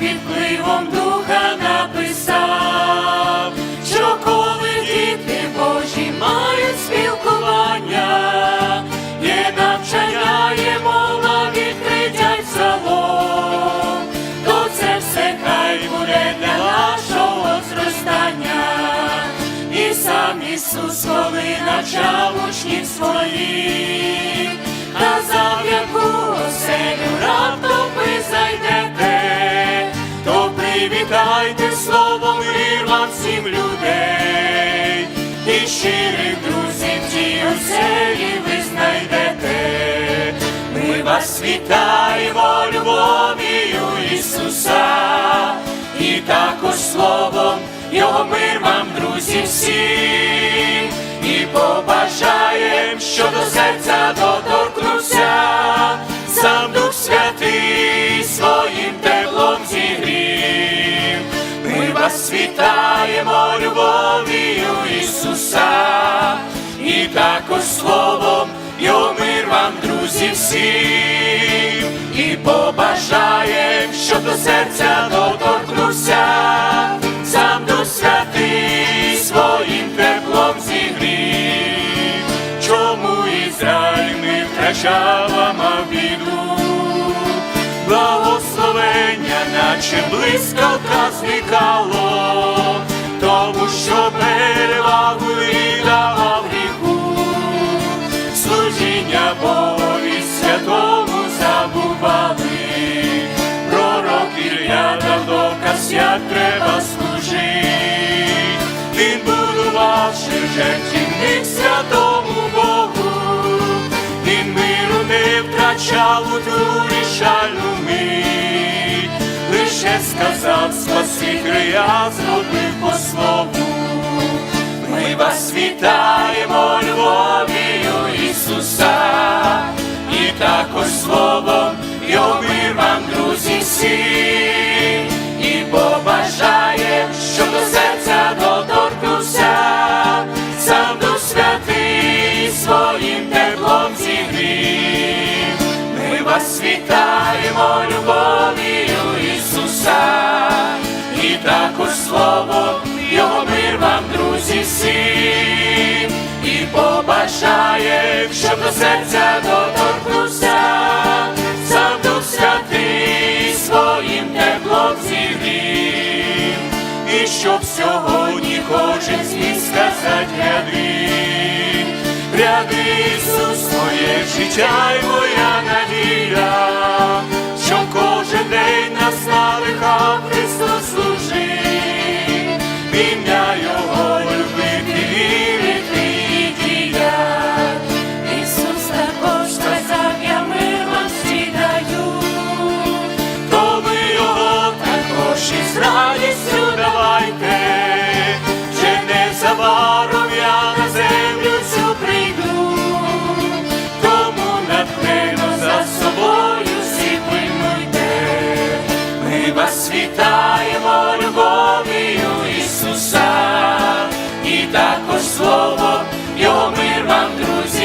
під впливом духа написав, що коли діти Божі мають спілкування, є навчання, є мова, відкриття й то це все хай буде для нашого зростання. І сам Ісус, коли навчав учнів своїх, казав, яку оселю раптом ви зайдете то привітайте словом мир всім людей, і щирих друзів ті оселі ви знайдете. Ми вас вітаємо любов'ю Ісуса, і також словом Його мир вам, друзі, всі, і побажаєм, що до серця доторкнувся, Вас любов'ю Ісуса, і також словом Його мир вам, друзі, всім, і побажаєм, що до серця доторкнувся, сам Дух Святий своїм теплом зігрів. Чому Ізраїль не втрачав, а мав біду? Наче блискавка зникало, тому що перевагу віддавав гріху, служіння Богові святому забували, пророк Ілля дав доказ, як треба служити, він будувавши жертівник святому Богу, він миру не втрачав у лише сказав Спаситель, я зробив по слову. Ми вас вітаємо любов'ю Ісуса, і також словом Його вам, друзі, всі, і побажаєм, що до серця доторкнувся, сам Дух Святий своїм теплом зігрів. Ми вас вітаємо любов'ю також словом Його мир вам, друзі, всім, і побажаєм, щоб до серця доторкнувся, сам Дух Святий своїм теплом зігрів, і щоб сьогодні кожен зміг сказати ряди, ряди Ісус, моє життя й моя надія,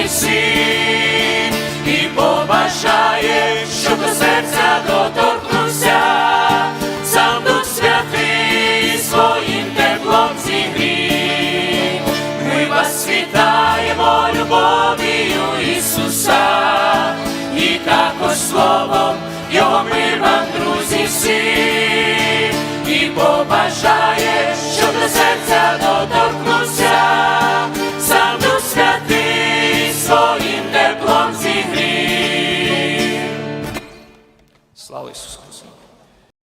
друзі, і побажає, щоб до серця доторкнувся, сам Дух Святий своїм теплом зігрів. Ми вас вітаємо любов'ю Ісуса, і також словом Його мир вам, друзі,